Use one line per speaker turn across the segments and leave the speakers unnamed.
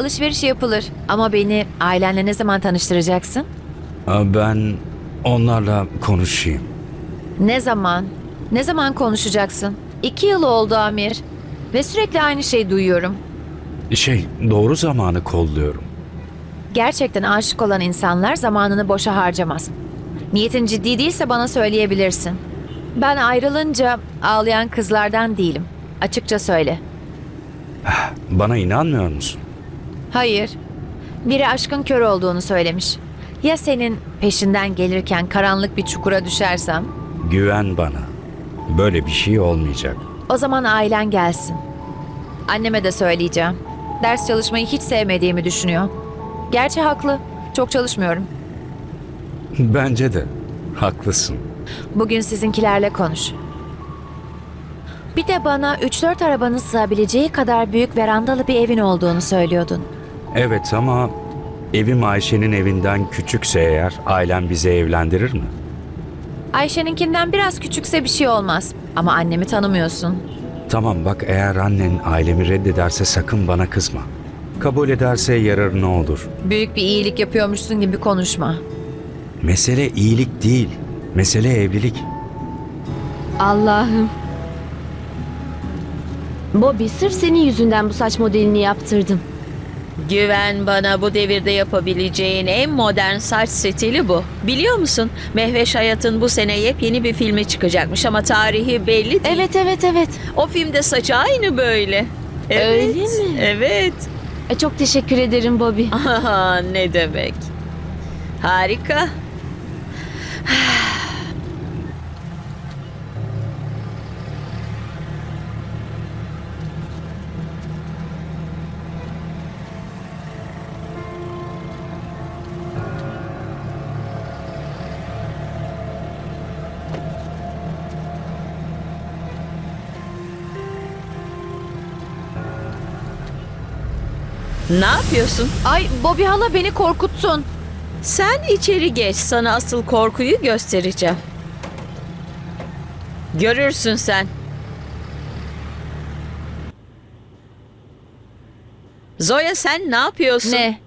Alışveriş yapılır ama beni ailenle ne zaman tanıştıracaksın?
Ben onlarla konuşayım.
Ne zaman? Ne zaman konuşacaksın? İki yıl oldu Amir. Ve sürekli aynı şeyi duyuyorum.
Şey, doğru zamanı kolluyorum.
Gerçekten aşık olan insanlar zamanını boşa harcamaz. Niyetin ciddi değilse bana söyleyebilirsin. Ben ayrılınca ağlayan kızlardan değilim. Açıkça söyle.
Bana inanmıyor musun?
Hayır. Biri aşkın kör olduğunu söylemiş. Ya senin peşinden gelirken karanlık bir çukura düşersem?
Güven bana. Böyle bir şey olmayacak.
O zaman ailen gelsin. Anneme de söyleyeceğim. Ders çalışmayı hiç sevmediğimi düşünüyor. Gerçi haklı. Çok çalışmıyorum.
Bence de. Haklısın.
Bugün sizinkilerle konuş. Bir de bana 3-4 arabanın sığabileceği kadar büyük verandalı bir evin olduğunu söylüyordun.
Evet ama evim Ayşe'nin evinden küçükse eğer ailem bizi evlendirir mi?
Ayşe'ninkinden biraz küçükse bir şey olmaz. Ama annemi tanımıyorsun.
Tamam bak eğer annen ailemi reddederse sakın bana kızma. Kabul ederse yararına olur.
Büyük bir iyilik yapıyormuşsun gibi konuşma.
Mesele iyilik değil. Mesele evlilik.
Allah'ım. Bobby sırf senin yüzünden bu saç modelini yaptırdım.
Güven bana bu devirde yapabileceğin en modern saç stili bu. Biliyor musun? Mehveş Hayat'ın bu sene yepyeni bir filmi çıkacakmış ama tarihi belli değil.
Evet evet evet.
O filmde saçı aynı böyle. Evet.
Öyle mi?
Evet.
E, çok teşekkür ederim Bobby.
Aha, ne demek. Harika. Ne yapıyorsun?
Ay Bobby hala beni korkuttun.
Sen içeri geç. Sana asıl korkuyu göstereceğim. Görürsün sen. Zoya sen ne yapıyorsun?
Ne?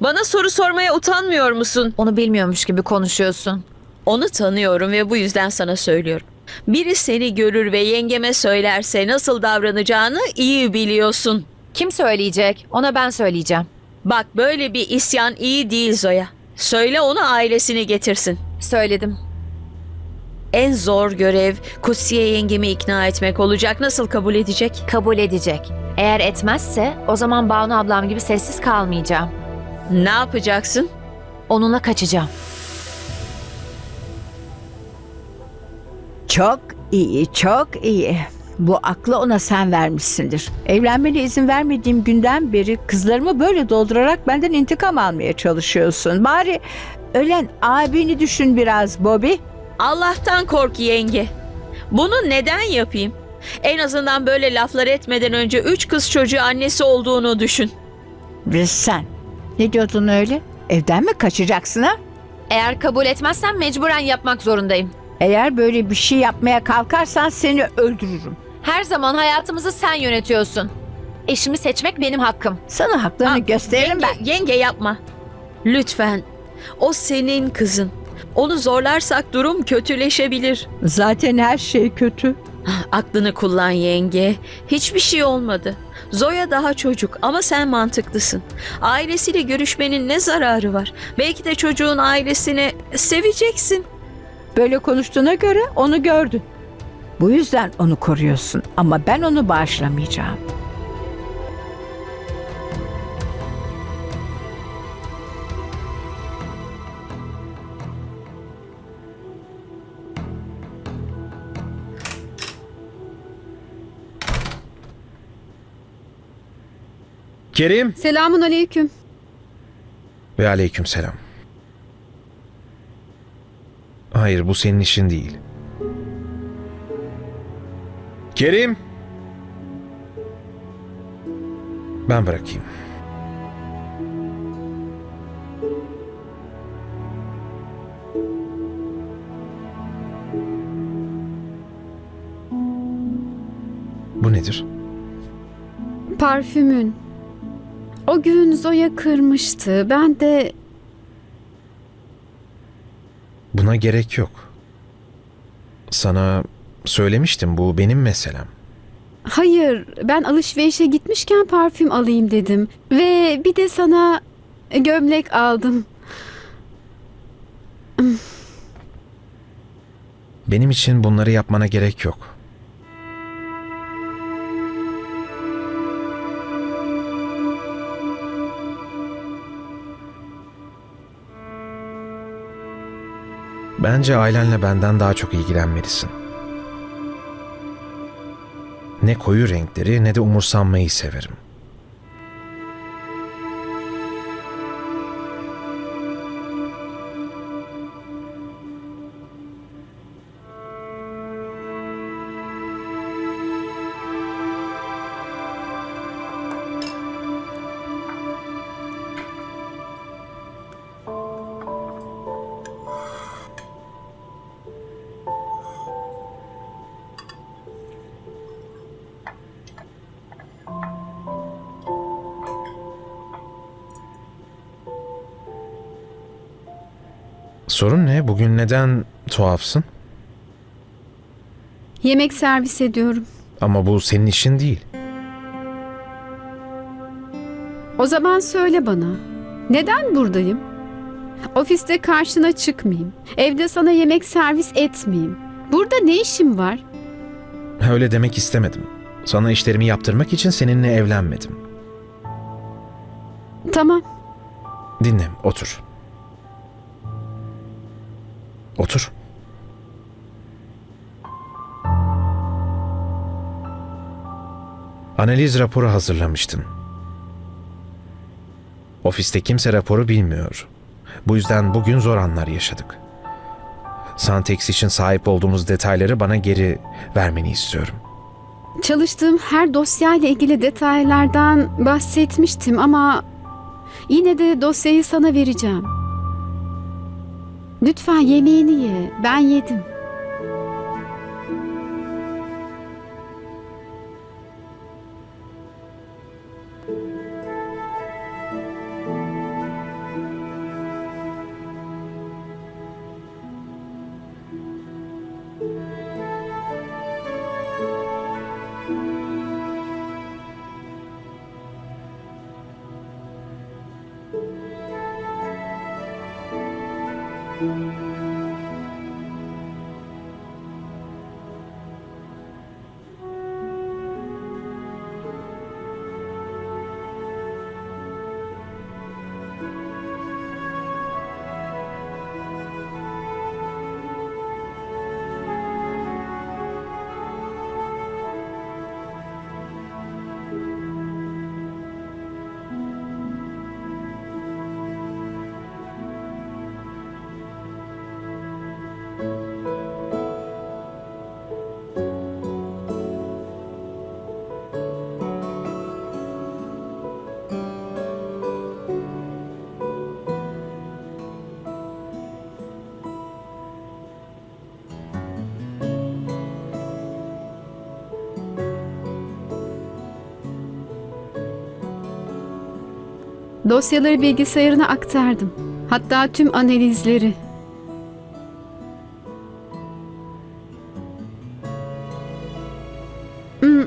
Bana soru sormaya utanmıyor musun?
Onu bilmiyormuş gibi konuşuyorsun.
Onu tanıyorum ve bu yüzden sana söylüyorum. Biri seni görür ve yengeme söylerse nasıl davranacağını iyi biliyorsun.
Kim söyleyecek? Ona ben söyleyeceğim.
Bak böyle bir isyan iyi değil Zoya. Söyle ona ailesini getirsin.
Söyledim.
En zor görev Kutsiye yengemi ikna etmek olacak. Nasıl kabul edecek?
Kabul edecek. Eğer etmezse o zaman Banu ablam gibi sessiz kalmayacağım.
Ne yapacaksın?
Onunla kaçacağım.
Çok iyi, çok iyi. Bu aklı ona sen vermişsindir. Evlenmene izin vermediğim günden beri kızlarımı böyle doldurarak benden intikam almaya çalışıyorsun. Bari ölen abini düşün biraz Bobby.
Allah'tan kork yenge. Bunu neden yapayım? En azından böyle laflar etmeden önce üç kız çocuğu annesi olduğunu düşün.
Ve sen ne diyordun öyle? Evden mi kaçacaksın ha?
Eğer kabul etmezsen mecburen yapmak zorundayım.
Eğer böyle bir şey yapmaya kalkarsan seni öldürürüm.
Her zaman hayatımızı sen yönetiyorsun. Eşimi seçmek benim hakkım.
Sana haklarını
Ha,
gösteririm
yenge,
ben.
Yenge yapma. Lütfen. O senin kızın. Onu zorlarsak durum kötüleşebilir.
Zaten her şey kötü.
Aklını kullan yenge. Hiçbir şey olmadı. Zoya daha çocuk ama sen mantıklısın. Ailesiyle görüşmenin ne zararı var? Belki de çocuğun ailesini seveceksin.
Böyle konuştuğuna göre onu gördün. Bu yüzden onu koruyorsun ama ben onu bağışlamayacağım.
Kerim.
Selamun aleyküm.
Ve aleyküm selam. Hayır bu senin işin değil. Kerim. Ben bırakayım. Bu nedir?
Parfümün. O gün Zoya kırmıştı. Ben de
Buna gerek yok. Sana söylemiştim bu benim meselem.
hayır ben alışverişe gitmişken parfüm alayım dedim. Ve bir de sana gömlek aldım.
Benim için bunları yapmana gerek yok. Bence ailenle benden daha çok ilgilenmelisin. Ne koyu renkleri ne de umursanmayı severim. Sorun ne? Bugün neden tuhafsın?
Yemek servis ediyorum.
Ama bu senin işin değil.
O zaman söyle bana. Neden buradayım? Ofiste karşına çıkmayayım. Evde sana yemek servis etmeyeyim. Burada ne işim var?
Öyle demek istemedim. Sana işlerimi yaptırmak için seninle evlenmedim.
Tamam.
Dinle, otur. Otur. Analiz raporu hazırlamıştın. Ofiste kimse raporu bilmiyor. Bu yüzden bugün zor anlar yaşadık. Santex için sahip olduğumuz detayları bana geri vermeni istiyorum.
Çalıştığım her dosyayla ilgili detaylardan bahsetmiştim ama yine de dosyayı sana vereceğim. Lütfen yemeğini ye. Ben yedim. Dosyaları bilgisayarına aktardım. Hatta tüm analizleri. Hmm.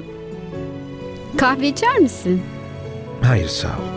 Kahve içer misin?
Hayır sağ ol.